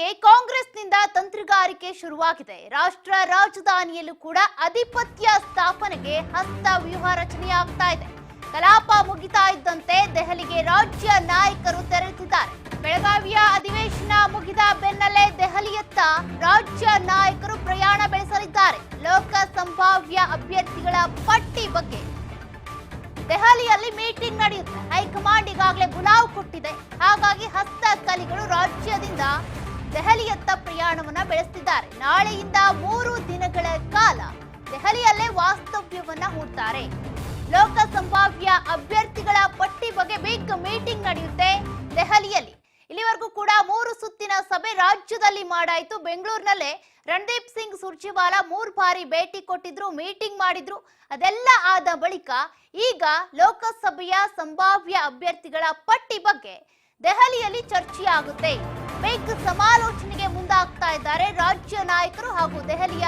ಜೊತೆಗೆ ಕಾಂಗ್ರೆಸ್ನಿಂದ ತಂತ್ರಗಾರಿಕೆ ಶುರುವಾಗಿದೆ. ರಾಷ್ಟ್ರ ರಾಜಧಾನಿಯಲ್ಲೂ ಕೂಡ ಅಧಿಪತ್ಯ ಸ್ಥಾಪನೆಗೆ ಹಸ್ತ ವ್ಯೂಹ ರಚನೆಯಾಗ್ತಾ ಇದೆ. ಕಲಾಪ ಮುಗಿತಾ ಇದ್ದಂತೆ ದೆಹಲಿಗೆ ರಾಜ್ಯ ನಾಯಕರು ತೆರಳುತ್ತಿದ್ದಾರೆ ಬೆಳಗಾವಿಯ ಅಧಿವೇಶನ ಮುಗಿದ ಬೆನ್ನಲ್ಲೇ ದೆಹಲಿಯತ್ತ ರಾಜ್ಯ ನಾಯಕರು ಪ್ರಯಾಣ ಬೆಳೆಸಲಿದ್ದಾರೆ. ಲೋಕ ಸಂಭಾವ್ಯ ಅಭ್ಯರ್ಥಿಗಳ ಪಟ್ಟಿ ಬಗ್ಗೆ. ದೆಹಲಿಯಲ್ಲಿ ಮೀಟಿಂಗ್ ನಡೆಯುತ್ತೆ. ಹೈಕಮಾಂಡ್ ಈಗಾಗಲೇ ಬುಲಾವ್ ಕೊಟ್ಟಿದೆ. ಹಾಗಾಗಿ ಹಸ್ತ ಕಲಿಗಳು ರಾಜ್ಯದಿಂದ ದೆಹಲಿಯತ್ತ ಪ್ರಯಾಣವನ್ನ ಬೆಳೆಸ್ತಿದ್ದಾರೆ. ನಾಳೆಯಿಂದ ಮೂರು ದಿನಗಳ ಕಾಲ ದೆಹಲಿಯಲ್ಲೇ ವಾಸ್ತವ್ಯವನ್ನ ಹೂಡ್ತಾರೆ. ಲೋಕ ಸಂಭಾವ್ಯ ಅಭ್ಯರ್ಥಿಗಳ ಪಟ್ಟಿ ಬಗ್ಗೆ ಬಿಗ್ ಮೀಟಿಂಗ್ ನಡೆಯುತ್ತೆ ದೆಹಲಿಯಲ್ಲಿ. ಇಲ್ಲಿವರೆಗೂ ಕೂಡ ಮೂರು ಸುತ್ತಿನ ಸಭೆ ರಾಜ್ಯದಲ್ಲಿ ಮಾಡಾಯಿತು. ಬೆಂಗಳೂರಿನಲ್ಲೇ ರಣದೀಪ್ ಸಿಂಗ್ ಸುರ್ಜೇವಾಲಾ ಮೂರು ಬಾರಿ ಭೇಟಿ ಕೊಟ್ಟಿದ್ರು ಮೀಟಿಂಗ್ ಮಾಡಿದ್ರು. ಅದೆಲ್ಲ ಆದ ಬಳಿಕ ಈಗ ಲೋಕಸಭೆಯ ಸಂಭಾವ್ಯ ಅಭ್ಯರ್ಥಿಗಳ ಪಟ್ಟಿ ಬಗ್ಗೆ ದೆಹಲಿಯಲ್ಲಿ ಚರ್ಚೆಯಾಗುತ್ತೆ. ಬಿಗ್ ಸಮಾಲೋಚನೆಗೆ ಮುಂದಾಗ್ತಾ ಇದ್ದಾರೆ ರಾಜ್ಯ ನಾಯಕರು ಹಾಗೂ ದೆಹಲಿಯ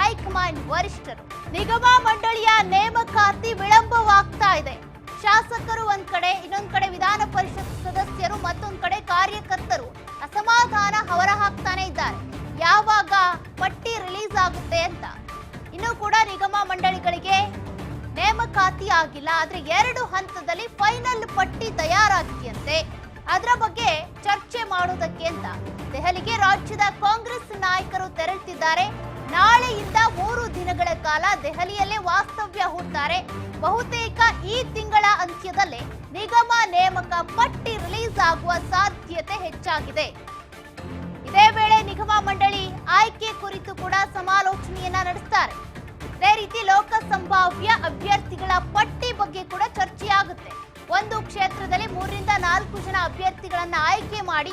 ಹೈಕಮಾಂಡ್ ವರಿಷ್ಠರು. ನಿಗಮ ಮಂಡಳಿಯ ನೇಮಕಾತಿ ವಿಳಂಬವಾಗ್ತಾ ಇದೆ. ಶಾಸಕರು ಒಂದ್ ಕಡೆ, ಇನ್ನೊಂದ್ ಕಡೆ ವಿಧಾನ ಪರಿಷತ್ ಸದಸ್ಯರು, ಮತ್ತೊಂದ್ ಕಡೆ ಕಾರ್ಯಕರ್ತರು ಅಸಮಾಧಾನ ಹೊರಹಾಕ್ತಾನೆ ಇದ್ದಾರೆ. ಯಾವಾಗ ಪಟ್ಟಿ ರಿಲೀಸ್ ಆಗುತ್ತೆ ಅಂತ. ಇನ್ನು ಕೂಡ ನಿಗಮ ಮಂಡಳಿಗಳಿಗೆ ನೇಮಕಾತಿ ಆಗಿಲ್ಲ, ಆದ್ರೆ ಎರಡು ಹಂತದಲ್ಲಿ ಫೈನಲ್ ಪಟ್ಟಿ ತಯಾರಾಗಿದೆಯಂತೆ ಅದರ ಬಗ್ಗೆ ಚರ್ಚೆ ಮಾಡುವುದಕ್ಕೆ ಅಂತ. ದೆಹಲಿಗೆ ರಾಜ್ಯದ ಕಾಂಗ್ರೆಸ್ ನಾಯಕರು ತೆರಳುತ್ತಿದ್ದಾರೆ ನಾಳೆಯಿಂದ ಮೂರು ದಿನಗಳ ಕಾಲ ದೆಹಲಿಯಲ್ಲೇ ವಾಸ್ತವ್ಯ ಹೂಡ್ತಾರೆ. ಬಹುತೇಕ ಈ ತಿಂಗಳ ಅಂತ್ಯದಲ್ಲೇ ನಿಗಮ ನೇಮಕ ಪಟ್ಟಿ ರಿಲೀಸ್ ಆಗುವ ಸಾಧ್ಯತೆ ಹೆಚ್ಚಾಗಿದೆ. ಇದೇ ವೇಳೆ ನಿಗಮ ಮಂಡಳಿ ಆಯ್ಕೆ ಕುರಿತು ಕೂಡ ಸಮಾಲೋಚನೆಯನ್ನ ನಡೆಸ್ತಾರೆ. ಅದೇ ರೀತಿ ಲೋಕಸಂಭಾವ್ಯ ಅಭ್ಯರ್ಥಿಗಳ ಪಟ್ಟಿ ಬಗ್ಗೆ ಕೂಡ ಚರ್ಚೆಯಾಗುತ್ತೆ. ಒಂದು ಕ್ಷೇತ್ರದಲ್ಲಿ ಮೂರರಿಂದ ನಾಲ್ಕು ಜನ ಅಭ್ಯರ್ಥಿಗಳನ್ನ ಆಯ್ಕೆ ಮಾಡಿ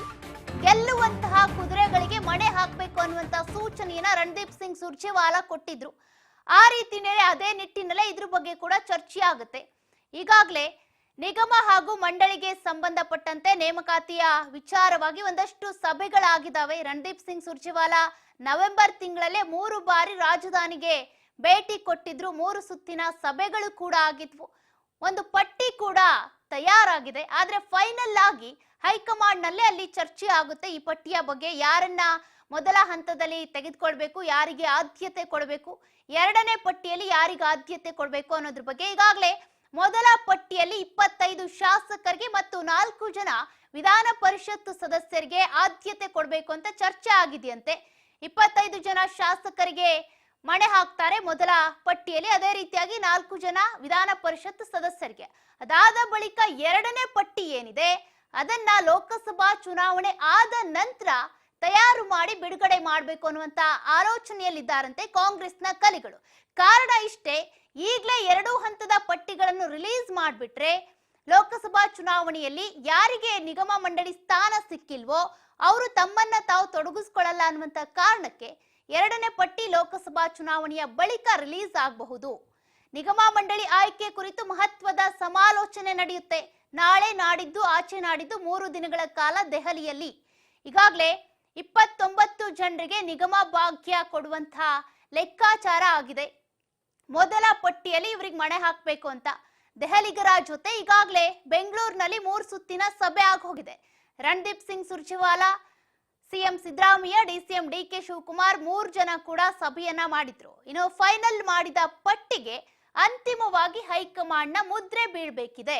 ಗೆಲ್ಲುವಂತಹ ಕುದುರೆಗಳಿಗೆ ಮಣೆ ಹಾಕಬೇಕು ಅನ್ನುವಂತಹ ಸೂಚನೆಯನ್ನ ರಣದೀಪ್ ಸಿಂಗ್ ಸುರ್ಜೇವಾಲಾ ಕೊಟ್ಟಿದ್ರು. ಆ ರೀತಿನೇ ಅದೇ ನಿಟ್ಟಿನಲ್ಲೇ ಇದ್ರ ಬಗ್ಗೆ ಕೂಡ ಚರ್ಚೆ ಆಗುತ್ತೆ. ಈಗಾಗಲೇ ನಿಗಮ ಹಾಗೂ ಮಂಡಳಿಗೆ ಸಂಬಂಧಪಟ್ಟಂತೆ ನೇಮಕಾತಿಯ ವಿಚಾರವಾಗಿ ಒಂದಷ್ಟು ಸಭೆಗಳಾಗಿದ್ದಾವೆ ರಣದೀಪ್ ಸಿಂಗ್ ಸುರ್ಜೇವಾಲಾ ನವೆಂಬರ್ ತಿಂಗಳಲ್ಲೇ ಮೂರು ಬಾರಿ ರಾಜಧಾನಿಗೆ ಭೇಟಿ ಕೊಟ್ಟಿದ್ರು. ಮೂರು ಸುತ್ತಿನ ಸಭೆಗಳು ಕೂಡ ಆಗಿದ್ವು. ಒಂದು ಕೂಡ ತಯಾರಾಗಿದೆ. ಆದ್ರೆ ಫೈನಲ್ ಆಗಿ ಹೈಕಮಾಂಡ್ನಲ್ಲಿ ಅಲ್ಲಿ ಚರ್ಚೆ ಆಗುತ್ತೆ. ಈ ಪಟ್ಟಿಯ ಬಗ್ಗೆ ಯಾರನ್ನ ಮೊದಲ ಹಂತದಲ್ಲಿ ತೆಗೆದುಕೊಳ್ಬೇಕು, ಯಾರಿಗೆ ಆದ್ಯತೆ ಕೊಡಬೇಕು, ಎರಡನೇ ಪಟ್ಟಿಯಲ್ಲಿ ಯಾರಿಗೆ ಆದ್ಯತೆ ಕೊಡಬೇಕು ಅನ್ನೋದ್ರ ಬಗ್ಗೆ ಈಗಾಗಲೇ ಮೊದಲ ಪಟ್ಟಿಯಲ್ಲಿ ಇಪ್ಪತ್ತೈದು ಶಾಸಕರಿಗೆ ಮತ್ತು ನಾಲ್ಕು ಜನ ವಿಧಾನ ಪರಿಷತ್ ಸದಸ್ಯರಿಗೆ ಆದ್ಯತೆ ಕೊಡಬೇಕು ಅಂತ ಚರ್ಚೆ ಆಗಿದೆಯಂತೆ. ಇಪ್ಪತ್ತೈದು ಜನ ಶಾಸಕರಿಗೆ ಮಣೆ ಹಾಕ್ತಾರೆ ಮೊದಲ ಪಟ್ಟಿಯಲ್ಲಿ. ಅದೇ ರೀತಿಯಾಗಿ ನಾಲ್ಕು ಜನ ವಿಧಾನ ಪರಿಷತ್ ಸದಸ್ಯರಿಗೆ. ಅದಾದ ಬಳಿಕ ಎರಡನೇ ಪಟ್ಟಿ ಏನಿದೆ? ಅದನ್ನ ಲೋಕಸಭಾ ಚುನಾವಣೆ ಆದ ನಂತರ ತಯಾರು ಮಾಡಿ ಬಿಡುಗಡೆ ಮಾಡಬೇಕು ಅನ್ನುವಂತ ಆಲೋಚನೆಯಲ್ಲಿದ್ದಾರಂತೆ ಕಾಂಗ್ರೆಸ್ನ ಕಲಿಗಳು. ಕಾರಣ ಇಷ್ಟೇ, ಈಗಲೇ ಎರಡು ಹಂತದ ಪಟ್ಟಿಗಳನ್ನು ರಿಲೀಸ್ ಮಾಡಿಬಿಟ್ರೆ ಲೋಕಸಭಾ ಚುನಾವಣೆಯಲ್ಲಿ ಯಾರಿಗೆ ನಿಗಮ ಮಂಡಳಿ ಸ್ಥಾನ ಸಿಕ್ಕಿಲ್ವೋ, ಅವರು ತಮ್ಮನ್ನ ತಾವು ತೊಡಗಿಸ್ಕೊಳ್ಳಲ್ಲ ಅನ್ನುವಂತ ಕಾರಣಕ್ಕೆ ಎರಡನೇ ಪಟ್ಟಿ ಲೋಕಸಭಾ ಚುನಾವಣೆಯ ಬಳಿಕ ರಿಲೀಸ್ ಆಗಬಹುದು. ನಿಗಮ ಮಂಡಳಿ ಆಯ್ಕೆ ಕುರಿತು ಮಹತ್ವದ ಸಮಾಲೋಚನೆ ನಡೆಯುತ್ತೆ. ನಾಳೆ ನಾಡಿದ್ದು, ಆಚೆ ನಾಡಿದ್ದು ಮೂರು ದಿನಗಳ ಕಾಲ ದೆಹಲಿಯಲ್ಲಿ. ಈಗಾಗಲೇ ಇಪ್ಪತ್ತೊಂಬತ್ತು ಜನರಿಗೆ ನಿಗಮ ಭಾಗ್ಯ ಕೊಡುವಂತಹ ಲೆಕ್ಕಾಚಾರ ಆಗಿದೆ. ಮೊದಲ ಪಟ್ಟಿಯಲ್ಲಿ ಇವ್ರಿಗೆ ಮಣೆ ಹಾಕಬೇಕು ಅಂತ. ದೆಹಲಿಗರ ಜೊತೆ ಈಗಾಗಲೇ ಬೆಂಗಳೂರಿನಲ್ಲಿ ಮೂರು ಸುತ್ತಿನ ಸಭೆ ಆಗೋಗಿದೆ. Randeep Singh Surjewala CM Siddaramaiah DCM D K Shivakumar ಮೂರು ಜನ ಕೂಡ ಸಭೆಯನ್ನ ಮಾಡಿದ್ರು. ಇನ್ನು ಫೈನಲ್ ಮಾಡಿದ ಪಟ್ಟಿಗೆ ಅಂತಿಮವಾಗಿ ಹೈಕಮಾಂಡ್ನ ಮುದ್ರೆ ಬೀಳ್ಬೇಕಿದೆ.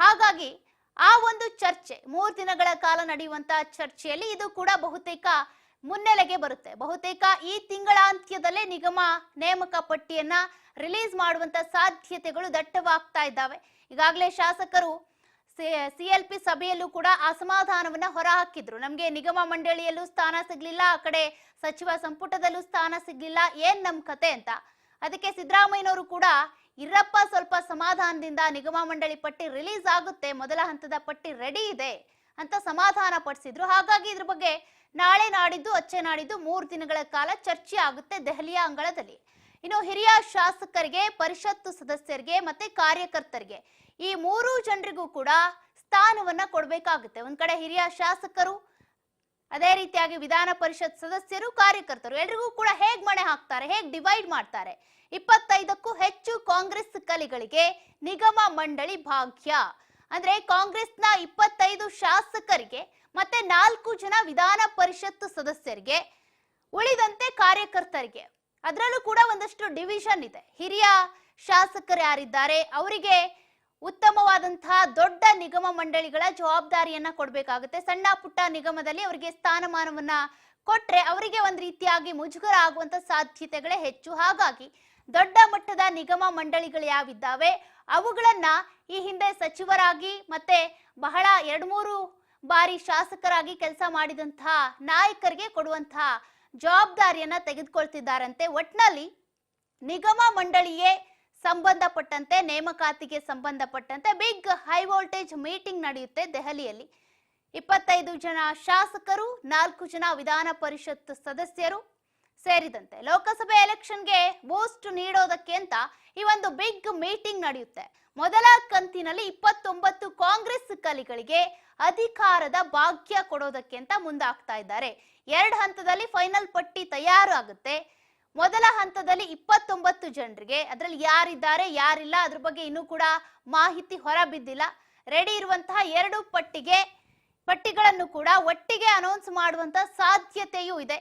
ಹಾಗಾಗಿ ಆ ಒಂದು ಚರ್ಚೆ, ಮೂರು ದಿನಗಳ ಕಾಲ ನಡೆಯುವಂತ ಚರ್ಚೆಯಲ್ಲಿ ಇದು ಕೂಡ ಬಹುತೇಕ ಮುನ್ನೆಲೆಗೆ ಬರುತ್ತೆ. ಬಹುತೇಕ ಈ ತಿಂಗಳಾಂತ್ಯದಲ್ಲೇ ನಿಗಮ ನೇಮಕ ಪಟ್ಟಿಯನ್ನ ರಿಲೀಸ್ ಮಾಡುವಂತ ಸಾಧ್ಯತೆಗಳು ದಟ್ಟವಾಗ್ತಾ ಇದ್ದಾವೆ. ಈಗಾಗಲೇ ಶಾಸಕರು ಸಿಎಲ್ ಪಿ ಸಭೆಯಲ್ಲೂ ಕೂಡ ಅಸಮಾಧಾನವನ್ನ ಹೊರಹಾಕಿದ್ರು. ನಮ್ಗೆ ನಿಗಮ ಮಂಡಳಿಯಲ್ಲೂ ಸ್ಥಾನ ಸಿಗ್ಲಿಲ್ಲ, ಆ ಕಡೆ ಸಚಿವ ಸಂಪುಟದಲ್ಲೂ ಸ್ಥಾನ ಸಿಗ್ಲಿಲ್ಲ, ಏನ್ ನಮ್ ಕತೆ ಅಂತ. ಅದಕ್ಕೆ ಸಿದ್ದರಾಮಯ್ಯನವರು ಕೂಡ, ಇರಪ್ಪ, ಸ್ವಲ್ಪ ಸಮಾಧಾನದಿಂದ ನಿಗಮ ಮಂಡಳಿ ಪಟ್ಟಿ ರಿಲೀಸ್ ಆಗುತ್ತೆ, ಮೊದಲ ಹಂತದ ಪಟ್ಟಿ ರೆಡಿ ಇದೆ ಅಂತ ಸಮಾಧಾನ ಪಡಿಸಿದ್ರು. ಹಾಗಾಗಿ ಇದ್ರ ಬಗ್ಗೆ ನಾಳೆ ನಾಡಿದ್ದು, ಅಚ್ಚೆ ನಾಡಿದ್ದು ಮೂರು ದಿನಗಳ ಕಾಲ ಚರ್ಚೆ ಆಗುತ್ತೆ ದೆಹಲಿಯ ಅಂಗಳದಲ್ಲಿ. ಇನ್ನು ಹಿರಿಯ ಶಾಸಕರಿಗೆ, ಪರಿಷತ್ತು ಸದಸ್ಯರಿಗೆ ಮತ್ತೆ ಕಾರ್ಯಕರ್ತರಿಗೆ ಈ ಮೂರು ಜನರಿಗೂ ಕೂಡ ಸ್ಥಾನವನ್ನ ಕೊಡಬೇಕಾಗುತ್ತೆ. ಒಂದ್ ಕಡೆ ಹಿರಿಯ ಶಾಸಕರು, ಅದೇ ರೀತಿಯಾಗಿ ವಿಧಾನ ಪರಿಷತ್ ಸದಸ್ಯರು, ಕಾರ್ಯಕರ್ತರು, ಎಲ್ರಿಗೂ ಕೂಡ ಹೇಗ್ ಮಣೆ ಹಾಕ್ತಾರೆ, ಹೇಗ್ ಡಿವೈಡ್ ಮಾಡ್ತಾರೆ? ಇಪ್ಪತ್ತೈದಕ್ಕೂ ಹೆಚ್ಚು ಕಾಂಗ್ರೆಸ್ ಕಲಿಗಳಿಗೆ ನಿಗಮ ಮಂಡಳಿ ಭಾಗ್ಯ. ಅಂದ್ರೆ ಕಾಂಗ್ರೆಸ್ನ ಇಪ್ಪತ್ತೈದು ಶಾಸಕರಿಗೆ ಮತ್ತೆ ನಾಲ್ಕು ಜನ ವಿಧಾನ ಪರಿಷತ್ ಸದಸ್ಯರಿಗೆ ಉಳಿದಂತೆ ಕಾರ್ಯಕರ್ತರಿಗೆ. ಅದರಲ್ಲೂ ಕೂಡ ಒಂದಷ್ಟು ಡಿವಿಷನ್ ಇದೆ. ಹಿರಿಯ ಶಾಸಕರು ಯಾರಿದ್ದಾರೆ, ಅವರಿಗೆ ಉತ್ತಮವಾದಂತಹ ದೊಡ್ಡ ನಿಗಮ ಮಂಡಳಿಗಳ ಜವಾಬ್ದಾರಿಯನ್ನ ಕೊಡಬೇಕಾಗುತ್ತೆ. ಸಣ್ಣ ಪುಟ್ಟ ನಿಗಮದಲ್ಲಿ ಅವರಿಗೆ ಸ್ಥಾನಮಾನವನ್ನ ಕೊಟ್ರೆ ಅವರಿಗೆ ಒಂದು ರೀತಿಯಾಗಿ ಮುಜುಗರ ಆಗುವಂತ ಸಾಧ್ಯತೆಗಳೇ ಹೆಚ್ಚು. ಹಾಗಾಗಿ ದೊಡ್ಡ ಮಟ್ಟದ ನಿಗಮ ಮಂಡಳಿಗಳು ಯಾವಿದ್ದಾವೆ, ಅವುಗಳನ್ನ ಈ ಹಿಂದೆ ಸಚಿವರಾಗಿ ಮತ್ತೆ ಬಹಳ ಎರಡ್ ಮೂರು ಬಾರಿ ಶಾಸಕರಾಗಿ ಕೆಲಸ ಮಾಡಿದಂತಹ ನಾಯಕರಿಗೆ ಕೊಡುವಂತಹ ಜವಾಬ್ದಾರಿಯನ್ನ ತೆಗೆದುಕೊಳ್ತಿದ್ದಾರಂತೆ. ಒಟ್ನಲ್ಲಿ ನಿಗಮ ಮಂಡಳಿಯೇ ಸಂಬಂಧಪಟ್ಟಂತೆ ನೇಮಕಾತಿಗೆ ಸಂಬಂಧಪಟ್ಟಂತೆ ಬಿಗ್ ಹೈ ವೋಲ್ಟೇಜ್ ಮೀಟಿಂಗ್ ನಡೆಯುತ್ತೆ ದೆಹಲಿಯಲ್ಲಿ. ಇಪ್ಪತ್ತೈದು ಜನ ಶಾಸಕರು, ನಾಲ್ಕು ಜನ ವಿಧಾನ ಪರಿಷತ್ ಸದಸ್ಯರು ಸೇರಿದಂತೆ. ಲೋಕಸಭೆ ಎಲೆಕ್ಷನ್ಗೆ ಬೂಸ್ಟ್ ನೀಡೋದಕ್ಕೆ ಅಂತ ಈ ಒಂದು ಬಿಗ್ ಮೀಟಿಂಗ್ ನಡೆಯುತ್ತೆ. ಮೊದಲ ಕಂತಿನಲ್ಲಿ ಇಪ್ಪತ್ತೊಂಬತ್ತು ಕಾಂಗ್ರೆಸ್ ಕಲಿಗಳಿಗೆ ಅಧಿಕಾರದ ಭಾಗ್ಯ ಕೊಡೋದಕ್ಕೆ ಅಂತ ಮುಂದಾಗ್ತಾ ಇದ್ದಾರೆ. ಎರಡು ಹಂತದಲ್ಲಿ ಫೈನಲ್ ಪಟ್ಟಿ ತಯಾರು ಆಗುತ್ತೆ ಮೊದಲ ಹಂತದಲ್ಲಿ ಇಪ್ಪತ್ತೊಂಬತ್ತು ಜನರಿಗೆ, ಅದರಲ್ಲಿ ಯಾರಿದ್ದಾರೆ, ಯಾರಿಲ್ಲ, ಅದ್ರ ಬಗ್ಗೆ ಇನ್ನೂ ಕೂಡ ಮಾಹಿತಿ ಹೊರಬಿದ್ದಿಲ್ಲ. ರೆಡಿ ಇರುವಂತಹ ಎರಡು ಪಟ್ಟಿಗೆ, ಪಟ್ಟಿಗಳನ್ನು ಕೂಡ ಒಟ್ಟಿಗೆ ಅನೌನ್ಸ್ ಮಾಡುವಂತ ಸಾಧ್ಯತೆಯೂ ಇದೆ.